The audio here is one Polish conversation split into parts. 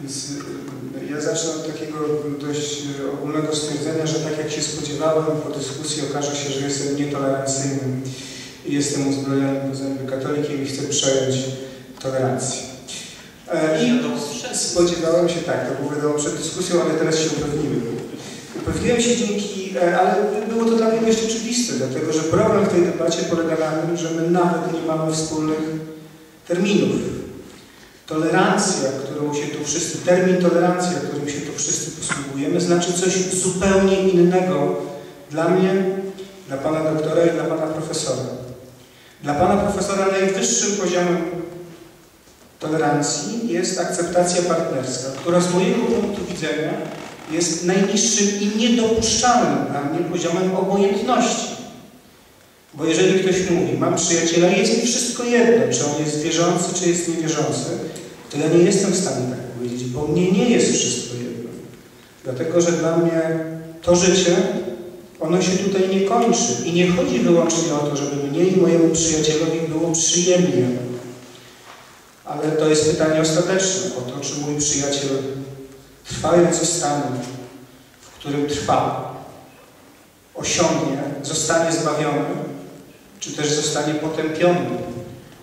Więc y, ja zacznę od takiego dość y, ogólnego stwierdzenia, że tak jak się spodziewałem, po dyskusji okaże się, że jestem nietolerancyjny i jestem uzbrojonym poza katolikiem i chcę przejąć tolerancję. E, I spodziewałem się, tak, to było wiadomo przed dyskusją, ale teraz się upewniłem. Upewniłem się dzięki, e, ale było to dla mnie dość oczywiste, dlatego że problem w tej debacie polega na tym, że my nawet nie mamy wspólnych terminów. Tolerancja, którą się tu wszyscy, termin tolerancja, którym się tu wszyscy posługujemy, znaczy coś zupełnie innego dla mnie, dla pana doktora i dla pana profesora. Dla pana profesora najwyższym poziomem tolerancji jest akceptacja partnerska, która z mojego punktu widzenia jest najniższym i niedopuszczalnym dla mnie poziomem obojętności. Bo jeżeli ktoś mówi, mam przyjaciela, jest mi wszystko jedno, czy on jest wierzący, czy jest niewierzący, to ja nie jestem w stanie tak powiedzieć, bo mnie nie jest wszystko jedno. Dlatego, że dla mnie to życie, ono się tutaj nie kończy i nie chodzi wyłącznie o to, żeby mnie i mojemu przyjacielowi było przyjemnie. Ale to jest pytanie ostateczne o to, czy mój przyjaciel trwając ze stanu, w którym trwa, osiągnie, zostanie zbawiony, czy też zostanie potępiony.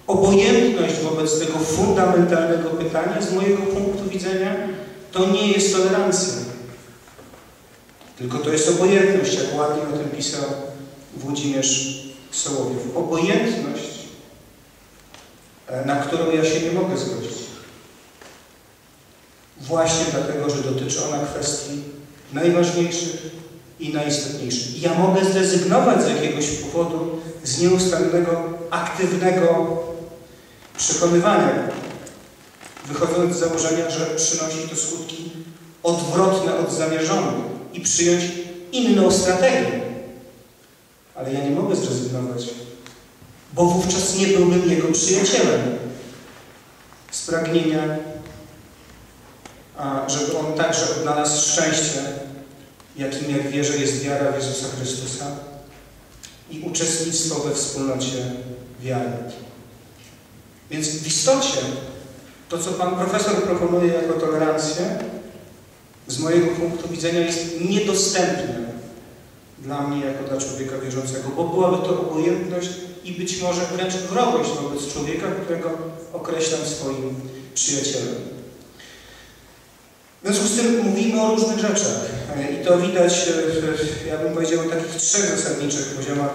Obojętność wobec tego fundamentalnego pytania z mojego punktu widzenia to nie jest tolerancja. Tylko to jest obojętność, jak ładnie o tym pisał Włodzimierz Sołowiew. Obojętność, e, na którą ja się nie mogę zgodzić. Właśnie dlatego, że dotyczy ona kwestii najważniejszych i najistotniejszych. Ja mogę zrezygnować z jakiegoś powodu z nieustannego, aktywnego przekonywania, wychodząc z założenia, że przynosi to skutki odwrotne od zamierzonych i przyjąć inną strategię. Ale ja nie mogę zrezygnować, bo wówczas nie byłbym jego przyjacielem. Z pragnienia żeby on także odnalazł szczęście, jakim jak wierzę jest wiara w Jezusa Chrystusa i uczestnictwo we wspólnocie wiary. Więc w istocie to, co Pan Profesor proponuje jako tolerancję, z mojego punktu widzenia jest niedostępne dla mnie jako dla człowieka wierzącego, bo byłaby to obojętność i być może wręcz wrogość wobec człowieka, którego określam swoim przyjacielem. W związku z tym mówimy o różnych rzeczach i to widać, e, ja bym powiedział, takich trzech zasadniczych poziomach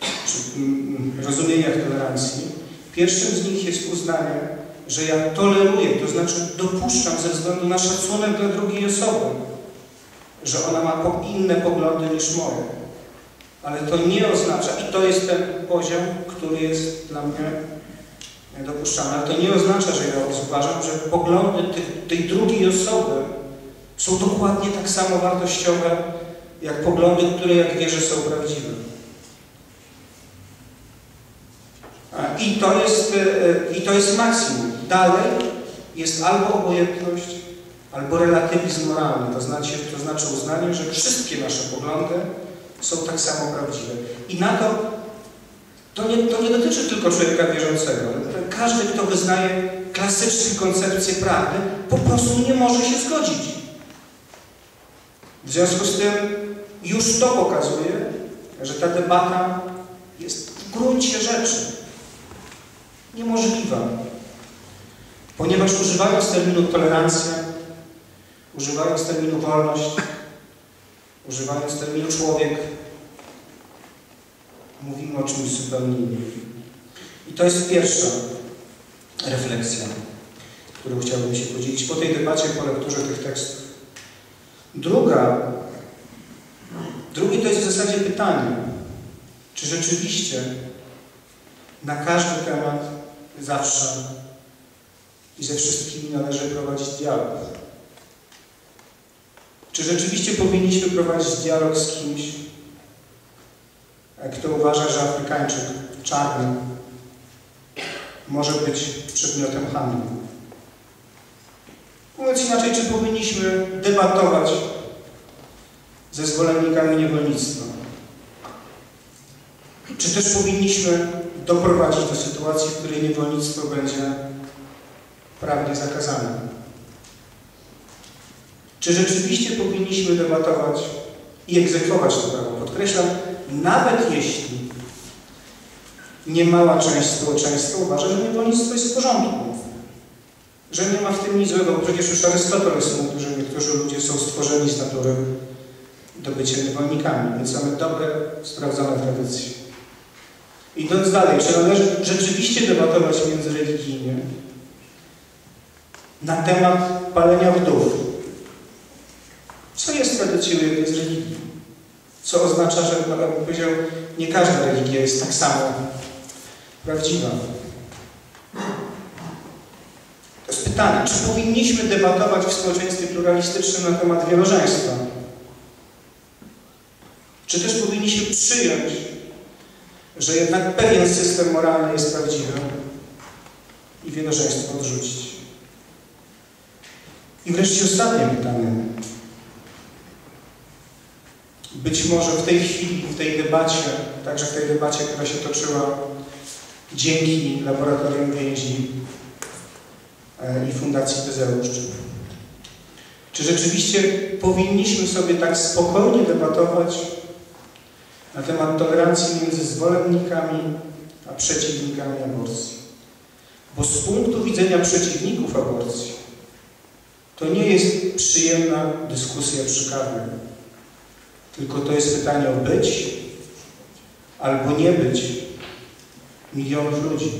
czy mm, rozumieniach tolerancji. Pierwszym z nich jest uznanie, że ja toleruję, to znaczy dopuszczam ze względu na szacunek dla drugiej osoby, że ona ma inne poglądy niż moje. Ale to nie oznacza, i to jest ten poziom, który jest dla mnie dopuszczalne. Ale to nie oznacza, że ja uważam, że poglądy tej drugiej osoby są dokładnie tak samo wartościowe, jak poglądy, które, jak wierzę, są prawdziwe. I to jest, e, e, i to jest maksimum. Dalej jest albo obojętność, albo relatywizm moralny, to znaczy, to znaczy uznanie, że wszystkie nasze poglądy są tak samo prawdziwe. I na to to nie, to nie dotyczy tylko człowieka wierzącego. Każdy, kto wyznaje klasyczne koncepcje prawdy, po prostu nie może się zgodzić. W związku z tym już to pokazuje, że ta debata jest w gruncie rzeczy niemożliwa. Ponieważ używając terminu tolerancja, używając terminu wolność, używając terminu człowiek, mówimy o czymś zupełnie innym. I to jest pierwsza refleksja, którą chciałbym się podzielić po tej debacie, po lekturze tych tekstów. Druga, drugi to jest w zasadzie pytanie, czy rzeczywiście na każdy temat zawsze i ze wszystkimi należy prowadzić dialog. Czy rzeczywiście powinniśmy prowadzić dialog z kimś, kto uważa, że Afrykańczyk czarny może być przedmiotem handlu. Mówiąc inaczej, czy powinniśmy debatować ze zwolennikami niewolnictwa? Czy też powinniśmy doprowadzić do sytuacji, w której niewolnictwo będzie prawnie zakazane? Czy rzeczywiście powinniśmy debatować i egzekwować to prawo? Podkreślam, nawet jeśli niemała część społeczeństwa uważa, że niewolnictwo jest w porządku. Że nie ma w tym nic złego, przecież już Arystoteles mówił, że niektórzy ludzie są stworzeni z natury do bycia niewolnikami, więc mamy dobre, sprawdzone tradycje. Idąc dalej, czy należy rzeczywiście debatować międzyreligijnie na temat palenia wdów? Co jest tradycją jednej z religii? Co oznacza, że, jak powiedział, nie każda religia jest tak samo prawdziwa. To jest pytanie, czy powinniśmy debatować w społeczeństwie pluralistycznym na temat wielożeństwa? Czy też powinniśmy przyjąć, że jednak pewien system moralny jest prawdziwy i wielożeństwo odrzucić? I wreszcie ostatnie pytanie. Być może w tej chwili, w tej debacie, także w tej debacie, która się toczyła dzięki Laboratorium Więzi e, i Fundacji Tezeusz, czy rzeczywiście powinniśmy sobie tak spokojnie debatować na temat tolerancji między zwolennikami a przeciwnikami aborcji? Bo z punktu widzenia przeciwników aborcji to nie jest przyjemna dyskusja przy kawie, tylko to jest pytanie o być albo nie być milionów ludzi.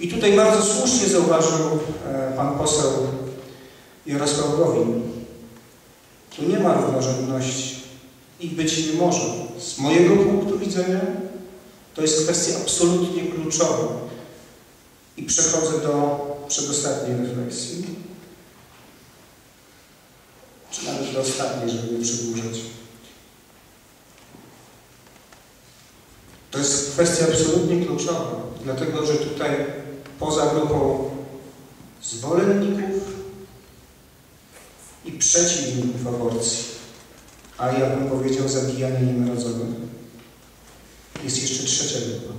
I tutaj bardzo słusznie zauważył e, pan poseł Jarosław Gowin. Tu nie ma równorzędności i być nie może. Z mojego punktu widzenia to jest kwestia absolutnie kluczowa. I przechodzę do przedostatniej refleksji. Czy nawet do ostatniej, żeby nie przedłużać. To jest kwestia absolutnie kluczowa, dlatego że tutaj poza grupą zwolenników i przeciwników aborcji, a ja bym powiedział zabijania nienarodzonych, jest jeszcze trzecia grupa,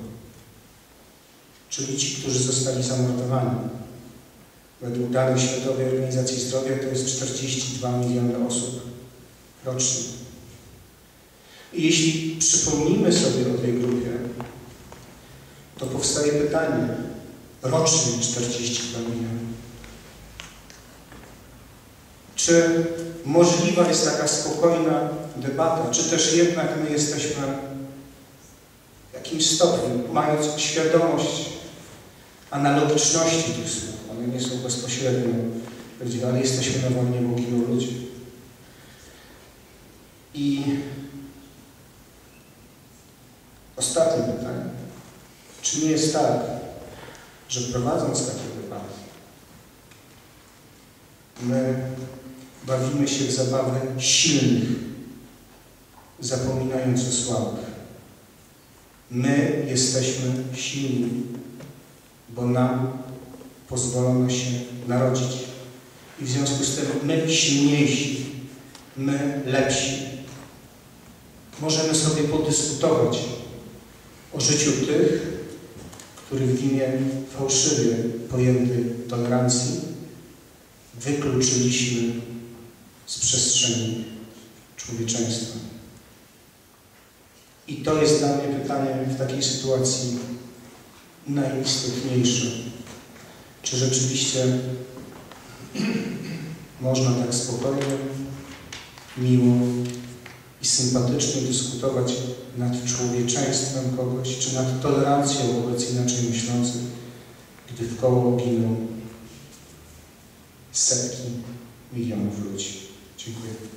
czyli ci, którzy zostali zamordowani. Według danych Światowej Organizacji Zdrowia to jest 42 miliony osób rocznie. I jeśli przypomnimy sobie o tej grupie, to powstaje pytanie, rocznie 42 miliony. Czy możliwa jest taka spokojna debata, czy też jednak my jesteśmy w jakimś stopniu, mając świadomość analogiczności tych słów, one nie są bezpośrednio prawdziwe, ale jesteśmy na wojnie, bo giną ludzie. I ostatnie pytanie. Czy nie jest tak, że prowadząc takie debaty, my bawimy się w zabawy silnych, zapominając o słabych. My jesteśmy silni, bo nam pozwolono się narodzić. I w związku z tym my silniejsi, my lepsi, możemy sobie podyskutować o życiu tych, których w imię fałszywie pojętej tolerancji wykluczyliśmy z przestrzeni człowieczeństwa. I to jest dla mnie pytanie w takiej sytuacji najistotniejsze. Czy rzeczywiście można tak spokojnie, miło i sympatycznie dyskutować nad człowieczeństwem kogoś, czy nad tolerancją wobec inaczej myślących, gdy w koło giną setki milionów ludzi. Dziękuję.